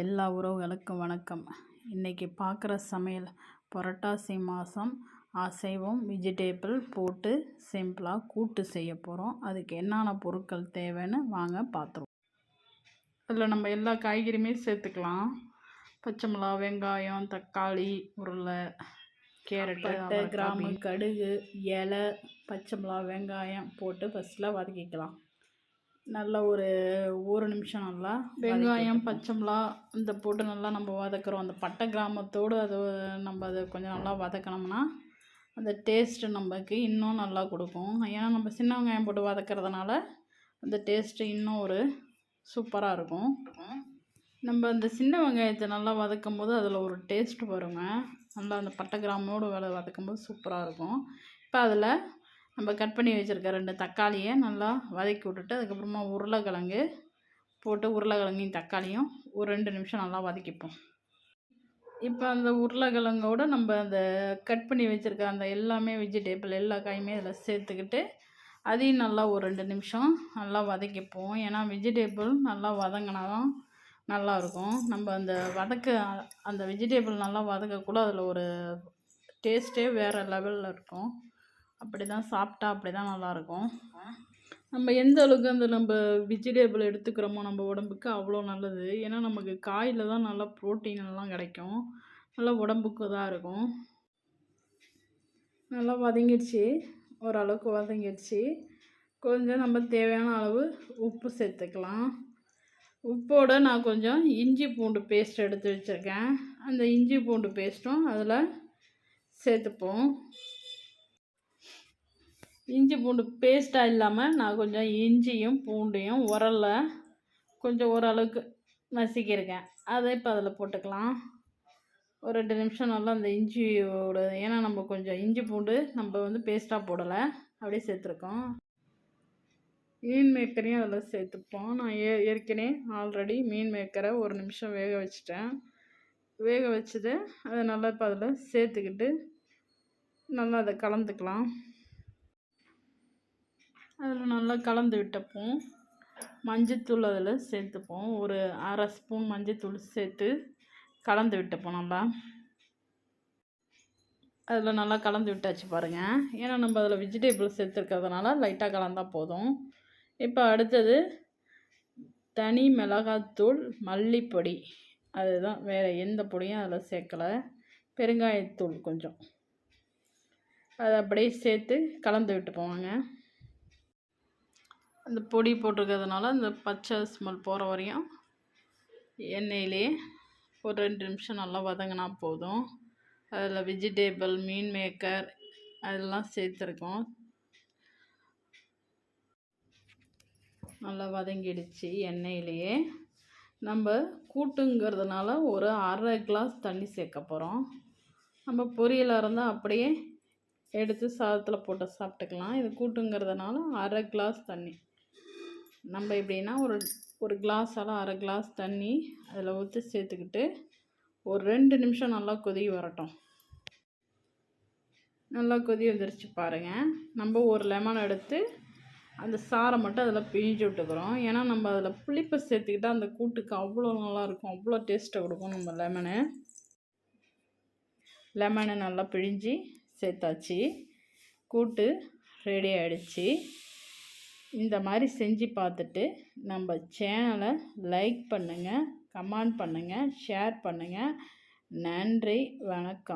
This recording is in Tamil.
எல்லா உறவுகளுக்கும் வணக்கம். இன்றைக்கி பார்க்குற சமையல் புரட்டாசி மாதம் அசைவம் வெஜிடேபிள் போட்டு சிம்பிளாக கூட்டு செய்ய போகிறோம் அதுக்கு என்னென்ன பொருட்கள் தேவைன்னு வாங்க பார்த்துருவோம். அதில் நம்ம எல்லா காய்கறியுமே சேர்த்துக்கலாம். பச்சை மிளகா வெங்காயம் தக்காளி உருளை கேரட்டு கிராமு கடுகு இலை பச்சை மிளகா வெங்காயம் போட்டு ஃபஸ்ட்டில் வதக்கிக்கலாம். நல்லா ஒரு ஒரு நிமிஷம் நல்லா வெங்காயம் பச்சை மிளகா இந்த போட்டு நல்லா நம்ம வதக்குறோம். அந்த பட்டை கிராமத்தோடு அது நம்ம அதை கொஞ்சம் நல்லா வதக்கினோம்னா அந்த டேஸ்ட்டு நமக்கு இன்னும் நல்லா கொடுக்கும். ஏன்னா நம்ம சின்ன வெங்காயம் போட்டு வதக்கிறதுனால அந்த டேஸ்ட்டு இன்னும் ஒரு சூப்பராக இருக்கும். நம்ம அந்த சின்ன வெங்காயத்தை நல்லா வதக்கும் போது அதில் ஒரு டேஸ்ட் வருங்க. நல்லா அந்த பட்டை கிராமோடு வதக்கும் போது சூப்பராக இருக்கும். இப்போ அதில் நம்ம கட் பண்ணி வச்சுருக்க ரெண்டு தக்காளியை நல்லா வதக்கி விட்டுட்டு அதுக்கப்புறமா உருளைக்கிழங்கு போட்டு உருளைக்கிழங்கையும் தக்காளியும் ஒரு ரெண்டு நிமிஷம் நல்லா வதக்கிப்போம். இப்போ அந்த உருளைக்கிழங்கோடு நம்ம அந்த கட் பண்ணி வச்சுருக்க அந்த எல்லாமே வெஜிடேபிள் எல்லா காயுமே அதில் சேர்த்துக்கிட்டு அதையும் நல்லா ஒரு ரெண்டு நிமிஷம் நல்லா வதக்கிப்போம். ஏன்னா வெஜிடேபிள் நல்லா வதங்கினா தான் நல்லாயிருக்கும். நம்ம அந்த வதக்க அந்த வெஜிடேபிள் நல்லா வதக்கக்குள்ள அதில் ஒரு டேஸ்ட்டே வேறு லெவலில் இருக்கும். அப்படி தான் சாப்பிட்டா அப்படி தான் நல்லாயிருக்கும் நம்ம எந்த அளவுக்கு அந்த நம்ம வெஜிடேபிள் எடுத்துக்கிறோமோ நம்ம உடம்புக்கு அவ்வளோ நல்லது. ஏன்னா நமக்கு காயில் தான் நல்லா ப்ரோட்டீன் எல்லாம் கிடைக்கும். நல்லா உடம்புக்கு தான் இருக்கும். நல்லா வதங்கிடுச்சு. ஓரளவுக்கு வதங்கிடுச்சு. கொஞ்சம் நம்ம தேவையான அளவு உப்பு சேர்த்துக்கலாம். உப்போடு நான் கொஞ்சம் இஞ்சி பூண்டு பேஸ்ட் எடுத்து வச்சுருக்கேன். அந்த இஞ்சி பூண்டு பேஸ்ட்டும் அதில் சேர்த்துப்போம். இஞ்சி பூண்டு பேஸ்ட்டாக இல்லாமல் நான் கொஞ்சம் இஞ்சியும் பூண்டையும் உரலில் கொஞ்சம் ஓரளவுக்கு நசுக்கியிருக்கேன். அதை இப்போ அதில் போட்டுக்கலாம். ஒரு ரெண்டு நிமிஷம் நல்லா அந்த இஞ்சியோட ஏன்னா நம்ம கொஞ்சம் இஞ்சி பூண்டு நம்ம வந்து பேஸ்ட்டாக போடலை அப்படியே சேர்த்துருக்கோம். மீன் மேக்கரையும் அதில் சேர்த்துப்போம். நான் ஏ ஏற்கனவே ஆல்ரெடி மீன் மேக்கரை ஒரு நிமிஷம் வேக வச்சுட்டேன். வேக வச்சதை அதை நல்லா இப்போ அதில் சேர்த்துக்கிட்டு நல்லா அதை கலந்துக்கலாம். அதில் நல்லா கலந்து விட்டப்போம் மஞ்சத்தூள் அதில் சேர்த்துப்போம் ஒரு அரை ஸ்பூன் மஞ்சத்தூள் சேர்த்து கலந்து விட்டப்போம் நல்லா. அதில் நல்லா கலந்து விட்டாச்சு பாருங்கள் ஏன்னா நம்ம அதில் வெஜிடபிள் சேர்த்துருக்கிறதுனால லைட்டாக கலந்தால் போதும். இப்போ அடுத்தது தனி மிளகாத்தூள் மல்லிப்பொடி. அதுதான் வேறு எந்த பொடியும் அதில் சேர்க்கலை. பெருங்காயத்தூள் கொஞ்சம். அதை அப்படியே சேர்த்து கலந்து விட்டு போவாங்க அந்த பொடி போட்டிருக்கிறதுனால அந்த பச்சை ஸ்மெல் போகிற வரையும் எண்ணெயிலே ஒரு ரெண்டு நிமிஷம் நல்லா வதங்கினா போதும். அதில் வெஜிடேபிள் மீன் மேக்கர் அதெல்லாம் சேர்த்துருக்கோம். நல்லா வதங்கிடுச்சு எண்ணெயிலேயே. நம்ம கூட்டுங்கிறதுனால ஒரு அரை கிளாஸ் தண்ணி சேர்க்க போகிறோம் நம்ம பொரியலாக இருந்தால் அப்படியே எடுத்து சாதத்தில் போட்டு சாப்பிட்டுக்கலாம். இது கூட்டுங்கிறதுனால அரை கிளாஸ் தண்ணி. நம்ம எப்படின்னா ஒரு ஒரு கிளாஸால் அரை கிளாஸ் தண்ணி அதில் ஊற்றி சேர்த்துக்கிட்டு ஒரு ரெண்டு நிமிஷம் நல்லா கொதி வரட்டும். நல்லா கொதி வந்துருச்சு பாருங்கள் நம்ம ஒரு லெமன் எடுத்து அந்த சாரை மட்டும் அதில் பிழிஞ்சு விட்டுக்கிறோம். ஏன்னா நம்ம அதில் புளிப்பை சேர்த்துக்கிட்டால் அந்த கூட்டுக்கு அவ்வளோ நல்லாயிருக்கும் அவ்வளோ டேஸ்ட்டை கொடுக்கும் நம்ம லெமனு லெமனை நல்லா பிழிஞ்சு சேர்த்தாச்சு. கூட்டு ரெடி ஆகிடுச்சி இந்த மாதிரி செஞ்சு பார்த்துட்டு நம்ம சேனலை லைக் பண்ணுங்கள் கமெண்ட் பண்ணுங்கள் ஷேர் பண்ணுங்கள் நன்றி வணக்கம்.